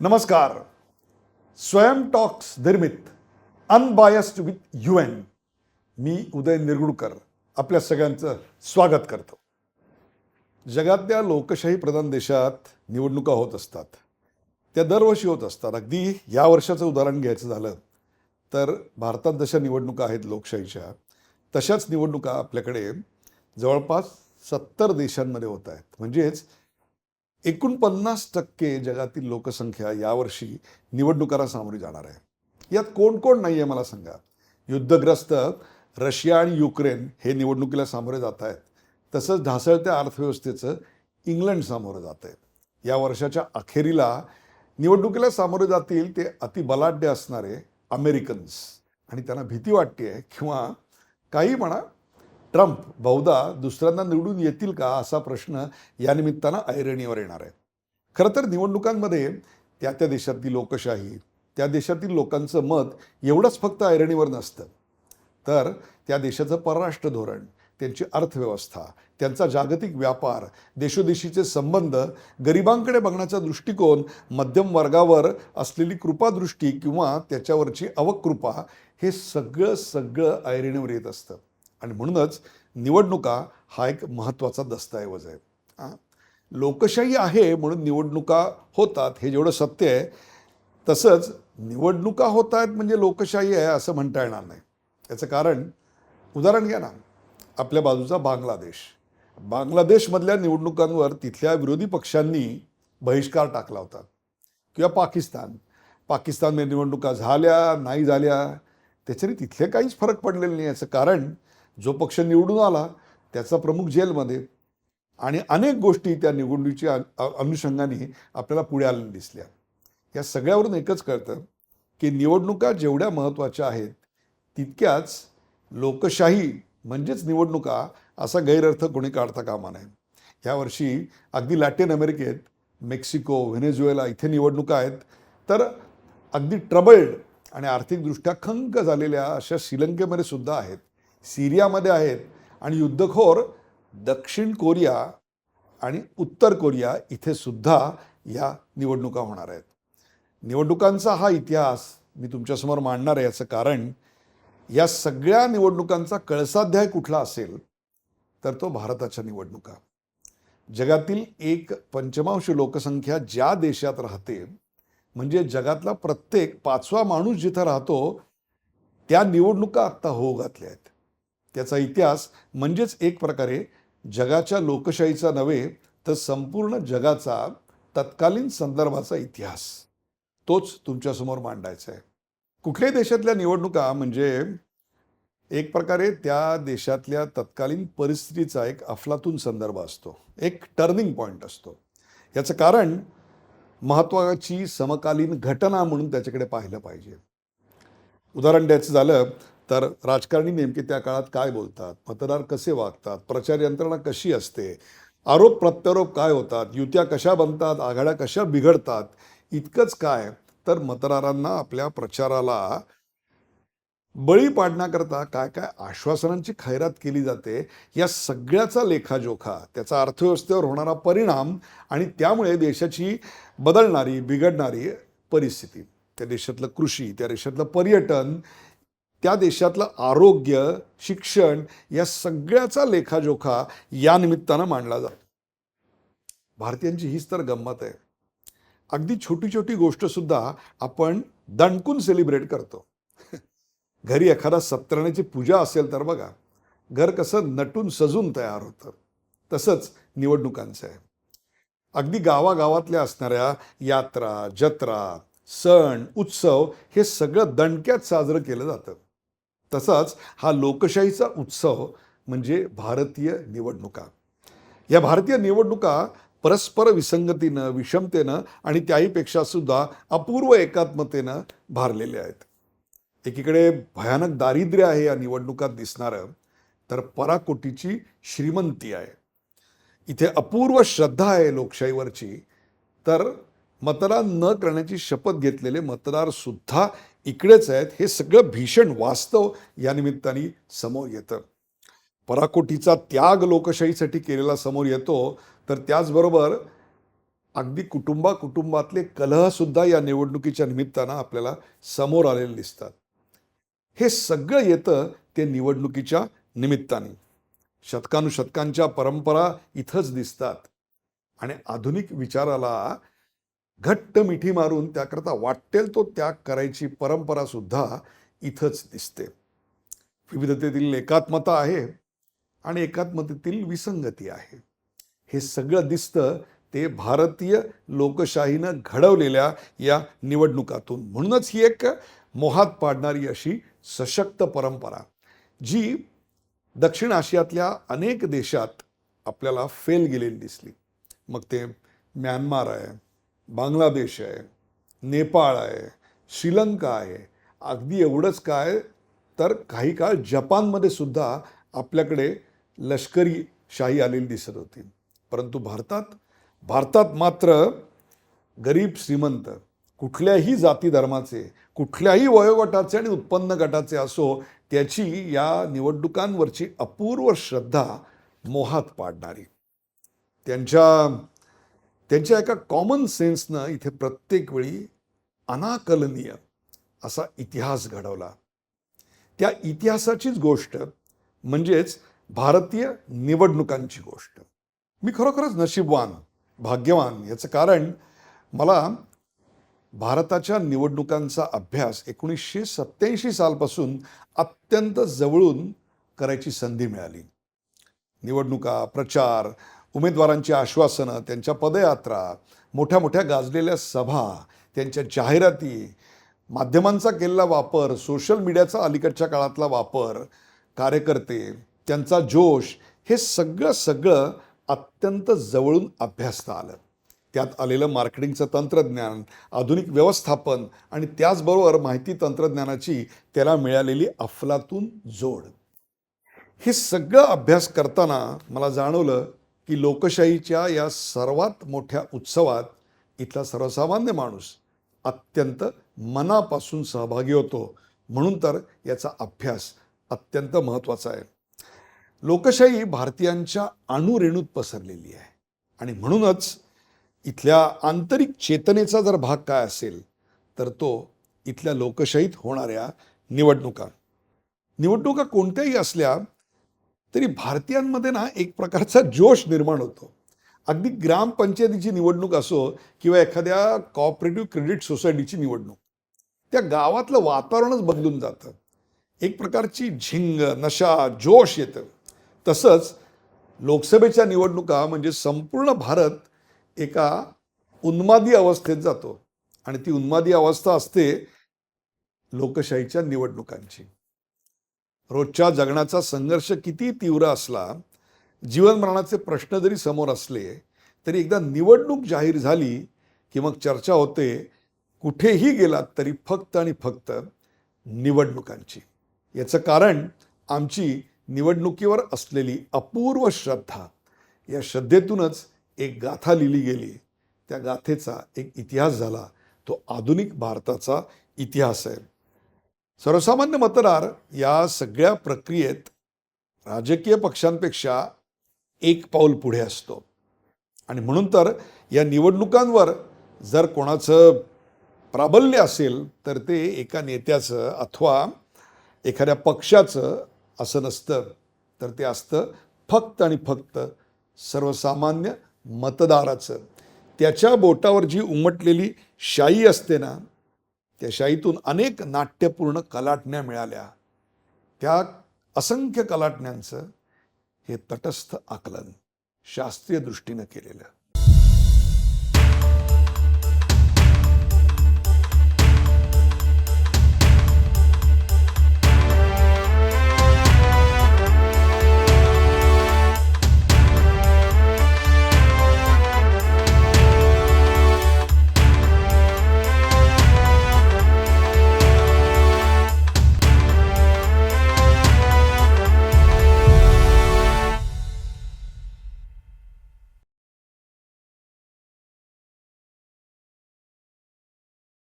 नमस्कार. स्वयं टॉक्स निर्मित unbiased with you and me Uday Nirgudkar आपल्या सगळ्यांचं स्वागत करतो. जगातल्या लोकशाही प्रधान देशात निवडणुका होत असतात. त्या दरवर्षी होत असतात. अगदी या वर्षाचं उदाहरण घ्यायचं झालं तर भारतात जशा निवडणुका आहेत लोकशाहीच्या तशाच निवडणुका आपल्याकडे जवळपास सत्तर देशांमध्ये होत आहेत. म्हणजेच एकोणपन्नास टक्के जगातील लोकसंख्या यावर्षी निवडणुकाला सामोरी जाणार आहे. यात कोण कोण नाही आहे मला सांगा. युद्धग्रस्त रशिया आणि युक्रेन हे निवडणुकीला सामोरे जात आहेत. तसंच ढासळत्या अर्थव्यवस्थेचं इंग्लंड सामोरं जात आहे. या वर्षाच्या अखेरीला निवडणुकीला सामोरे जातील ते अतिबलाढ्य असणारे अमेरिकन्स. आणि त्यांना भीती वाटते किंवा काही म्हणा ट्रम्प बहुधा दुसऱ्यांदा निवडून येतील का असा प्रश्न या निमित्तानं ऐरणीवर येणार आहे. खरं तर निवडणुकांमध्ये त्या त्या देशातली लोकशाही त्या देशातील लोकांचं मत एवढंच फक्त ऐरणीवर नसतं. तर त्या देशाचं परराष्ट्र धोरण त्यांची अर्थव्यवस्था त्यांचा जागतिक व्यापार देशोदेशीचे संबंध गरिबांकडे बघण्याचा दृष्टिकोन मध्यम वर्गावर असलेली कृपादृष्टी किंवा त्याच्यावरची अवकृपा हे सगळं सगळं ऐरणीवर येत असतं. आणि म्हणूनच निवडणुका हा एक महत्त्वाचा दस्तऐवज आहे. हां? लोकशाही आहे म्हणून निवडणुका होतात हे जेवढं सत्य आहे तसंच निवडणुका होत आहेत म्हणजे लोकशाही आहे असं म्हणता येणार नाही. याचं कारण उदाहरण घ्या ना आपल्या बाजूचा बांगलादेश. बांगलादेशमधल्या निवडणुकांवर तिथल्या विरोधी पक्षांनी बहिष्कार टाकला होता. किंवा पाकिस्तान. पाकिस्तानमध्ये निवडणुका झाल्या नाही झाल्या त्याच्याने तिथले काहीच फरक पडलेले नाही. याचं कारण जो पक्ष निवडून आला त्याचा प्रमुख जेलमध्ये आणि अनेक गोष्टी त्या निवडणुकीच्या अनुषंगाने आपल्याला पुढे आलेल्या दिसल्या. या सगळ्यावरून एकच कळतं की निवडणुका जेवढ्या महत्त्वाच्या आहेत तितक्याच लोकशाही म्हणजेच निवडणुका असा गैरअर्थ कोणी काढता कामा नये. यावर्षी अगदी लॅटिन अमेरिकेत मेक्सिको व्हेनेझुएला इथे निवडणुका आहेत. तर अगदी ट्रबल्ड आणि आर्थिकदृष्ट्या खंक झालेल्या अशा श्रीलंकेमध्ये सुद्धा आहेत. सिरियामध्ये आहेत आणि युद्धखोर दक्षिण कोरिया आणि उत्तर कोरिया इथे सुद्धा या निवडणुका होणार आहेत. निवडणुकांचा हा इतिहास मी तुमच्यासमोर मांडणार आहे याचं कारण या सगळ्या निवडणुकांचा कळसाध्याय कुठला असेल तर तो भारताच्या निवडणुका. जगातील एक पंचमांश लोकसंख्या ज्या देशात राहते म्हणजे जगातला प्रत्येक पाचवा माणूस जिथं राहतो त्या निवडणुका आत्ता होऊ घातल्या आहेत. त्याचा इतिहास म्हणजेच एक प्रकारे जगाच्या लोकशाहीचा नव्हे तर संपूर्ण जगाचा तत्कालीन संदर्भाचा इतिहास. तोच तुमच्यासमोर मांडायचा आहे. कुठल्याही देशातल्या निवडणुका म्हणजे एक प्रकारे त्या देशातल्या तत्कालीन परिस्थितीचा एक अफलातून संदर्भ असतो. एक टर्निंग पॉईंट असतो. याचं कारण महत्त्वाची समकालीन घटना म्हणून त्याच्याकडे पाहिलं पाहिजे. उदाहरण द्यायचं झालं तर राजकारणी नेमके त्या काळात काय बोलतात? मतदार कसे वागतात? प्रचार यंत्रणा कशी असते? आरोप प्रत्यारोप काय होतात? युत्या कशा बनतात? आघाड्या कशा बिघडतात? इतकंच काय? तर मतदारांना आपल्या प्रचाराला बळी पाडण्याकरता काय काय आश्वासनांची खैरात केली जाते या सगळ्याचा लेखाजोखा त्याचा अर्थव्यवस्थेवर होणारा परिणाम आणि त्यामुळे देशाची बदलणारी बिघडणारी परिस्थिती. त्या देशातलं कृषी त्या देशातलं पर्यटन त्या देशातलं आरोग्य शिक्षण या सगळ्याचा लेखाजोखा या निमित्तानं मांडला जातो. भारतीयांची हीच तर गंमत आहे. अगदी छोटी छोटी गोष्टसुद्धा आपण दणकून सेलिब्रेट करतो. घरी एखादा सत्यनारायणाची पूजा असेल तर बघा घर कसं नटून सजून तयार होतं. तसंच निवडणुकांचं आहे. अगदी गावागावातल्या असणाऱ्या यात्रा जत्रा सण उत्सव हे सगळं दणक्यात साजरं केलं जातं. तसाच हा लोकशाहीचा उत्सव म्हणजे भारतीय निवडणुका. या भारतीय निवडणुका परस्पर विसंगतीनं विषमतेनं आणि त्याहीपेक्षा सुद्धा अपूर्व एकात्मतेनं भारलेल्या आहेत. एकीकडे भयानक दारिद्र्य आहे या निवडणुकात दिसणारं तर पराकोटीची श्रीमंती आहे. इथे अपूर्व श्रद्धा आहे लोकशाहीवरची तर मतदान न करण्याची शपथ घेतलेले मतदार सुद्धा इकडेच आहेत. हे सगळं भीषण वास्तव या निमित्ताने समोर येतं. पराकोटीचा त्याग लोकशाहीसाठी केलेला समोर येतो. तर त्याचबरोबर अगदी कुटुंबा कुटुंबातले कलहसुद्धा या निवडणुकीच्या निमित्तानं आपल्याला समोर आलेले दिसतात. हे सगळं येतं ते निवडणुकीच्या निमित्ताने. शतकानुशतकांच्या परंपरा इथंच दिसतात. आणि आधुनिक विचाराला घट्ट मिठी मारून त्याकरता वाटेल तो त्याग करायची परंपरासुद्धा इथंच दिसते. विविधतेतील एकात्मता आहे आणि एकात्मतेतील विसंगती आहे. हे सगळं दिसतं ते भारतीय लोकशाहीनं घडवलेल्या या निवडणुकातून. म्हणूनच ही एक मोहात पाडणारी अशी सशक्त परंपरा जी दक्षिण आशियातल्या अनेक देशात आपल्याला फेल गेलेली दिसली. मग ते म्यानमार आहे बांगलादेश आहे नेपाळ आहे श्रीलंका आहे. अगदी एवढंच काय तर काही काळ जपानमध्ये सुद्धा आपल्याकडे लष्करी शाही आलेली दिसत होती. परंतु भारतात भारतात मात्र गरीब श्रीमंत कुठल्याही जाती धर्माचे कुठल्याही वयोगटाचे आणि उत्पन्न गटाचे असो त्याची या निवडणुकांवरची अपूर्व श्रद्धा मोहात पाडणारी. त्यांच्या त्यांच्या एका कॉमन सेन्सनं इथे प्रत्येक वेळी अनाकलनीय असा इतिहास घडवला. त्या इतिहासाचीच गोष्ट म्हणजेच भारतीय निवडणुकांची गोष्ट. मी खरोखरच नशीबवान भाग्यवान याचं कारण मला भारताच्या निवडणुकांचा अभ्यास एकोणीसशे सत्याऐंशी सालपासून अत्यंत जवळून करायची संधी मिळाली. निवडणुका प्रचार उमेदवारांची आश्वासनं त्यांच्या पदयात्रा मोठ्या मोठ्या गाजलेल्या सभा त्यांच्या जाहिराती माध्यमांचा केलेला वापर सोशल मीडियाचा अलीकडच्या काळातला वापर कार्यकर्ते त्यांचा जोश हे सगळं सगळं अत्यंत जवळून अभ्यासता आलं. त्यात आलेलं मार्केटिंगचं तंत्रज्ञान आधुनिक व्यवस्थापन आणि त्याचबरोबर माहिती तंत्रज्ञानाची त्याला मिळालेली अफलातून जोड. हे सगळं अभ्यास करताना मला जाणवलं की लोकशाहीच्या या सर्वात मोठ्या उत्सवात इथला सर्वसामान्य माणूस अत्यंत मनापासून सहभागी होतो. म्हणून तर याचा अभ्यास अत्यंत महत्त्वाचा आहे. लोकशाही भारतीयांच्या अणुरेणूत पसरलेली आहे. आणि म्हणूनच इथल्या आंतरिक चेतनेचा जर भाग काय असेल तर तो इथल्या लोकशाहीत होणाऱ्या निवडणुका. निवडणुका कोणत्याही असल्या तरी भारतीयांमध्ये ना एक प्रकारचा जोश निर्माण होतो. अगदी ग्रामपंचायतीची निवडणूक असो किंवा एखाद्या कॉपरेटिव्ह क्रेडिट सोसायटीची निवडणूक. त्या गावातलं वातावरणच बदलून जातं. एक प्रकारची झिंग नशा जोश येतं. तसंच लोकसभेच्या निवडणुका म्हणजे संपूर्ण भारत एका उन्मादी अवस्थेत जातो. आणि ती उन्मादी अवस्था असते लोकशाहीच्या निवडणुकांची. रोजच्या जगण्याचा संघर्ष किती तीव्र असला जीवनमरणाचे प्रश्न जरी समोर असले तरी एकदा निवडणूक जाहीर झाली की मग चर्चा होते कुठेही गेलात तरी फक्त आणि फक्त निवडणुकांची. याचं कारण आमची निवडणुकीवर असलेली अपूर्व श्रद्धा या श्रद्धेतूनच एक गाथा लिहिली गेली. त्या गाथेचा एक इतिहास झाला. तो आधुनिक भारताचा इतिहास आहे. सर्वसामान्य मतदार या सगळ्या प्रक्रियेत राजकीय पक्षांपेक्षा एक पाऊल पुढे असतो. आणि म्हणून तर या निवडणुकांवर जर कोणाचं प्राबल्य असेल तर ते एका नेत्याचं अथवा एखाद्या पक्षाचं असं नसतं. तर ते असतं फक्त आणि फक्त सर्वसामान्य मतदाराचं. त्याच्या बोटावर जी उमटलेली शाई असते ना त्या शाईतून अनेक नाट्यपूर्ण कलाटण्या मिळाल्या. त्या असंख्य कलाटण्यांचं हे तटस्थ आकलन शास्त्रीय दृष्टीनं केलेलं.